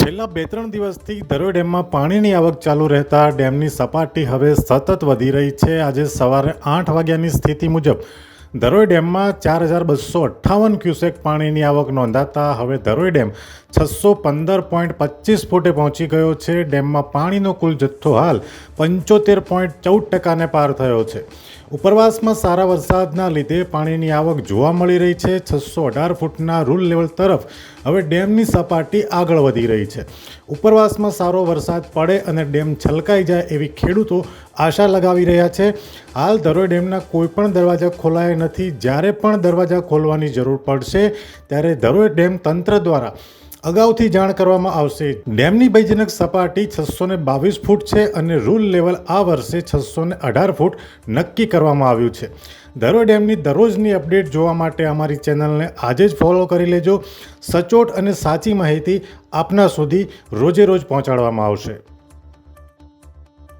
છેલ્લા બે ત્રણ દિવસથી ધરોઈ ડેમમાં પાણીની આવક ચાલુ રહેતા ડેમની સપાટી હવે સતત વધી રહી છે. આજે સવારે આઠ વાગ્યાની સ્થિતિ મુજબ ધરોઈ ડેમમાં ચાર હજાર બસો અઠ્ઠાવન ક્યુસેક પાણીની આવક નોંધાતા હવે ધરોઈ ડેમ છસો પંદર પોઈન્ટ પચીસ ફૂટે પહોંચી ગયો છે. ડેમમાં પાણીનો કુલ જથ્થો હાલ પંચોતેર પોઈન્ટ ચૌદ ટકાને પાર થયો છે. ઉપરવાસમાં સારા વરસાદના લીધે પાણીની આવક જોવા મળી રહી છે. છસો અઢાર ફૂટના રૂલ લેવલ તરફ હવે ડેમની સપાટી આગળ વધી રહી છે. ઉપરવાસમાં સારો વરસાદ પડે અને ડેમ છલકાઈ જાય એવી ખેડૂતો આશા લગાવી રહ્યા છે. હાલ ધરોઈ ડેમના કોઈ પણ દરવાજા ખોલાયા નથી. જ્યારે પણ દરવાજા ખોલવાની જરૂર પડશે, ત્યારે ધરોઈ ડેમ તંત્ર દ્વારા અગાઉથી જાણ કરવામાં આવશે. ડેમની ભયજનક સપાટી છસો ને બાવીસ ફૂટ છે અને રૂલ લેવલ આ વર્ષે છસો ને અઢાર ફૂટ નક્કી કરવામાં આવ્યું છે. ધરોઈ ડેમની દરરોજની અપડેટ જોવા માટે અમારી ચેનલને આજે જ ફોલો કરી લેજો. સચોટ અને સાચી માહિતી આપના સુધી રોજે રોજ પહોંચાડવામાં આવશે.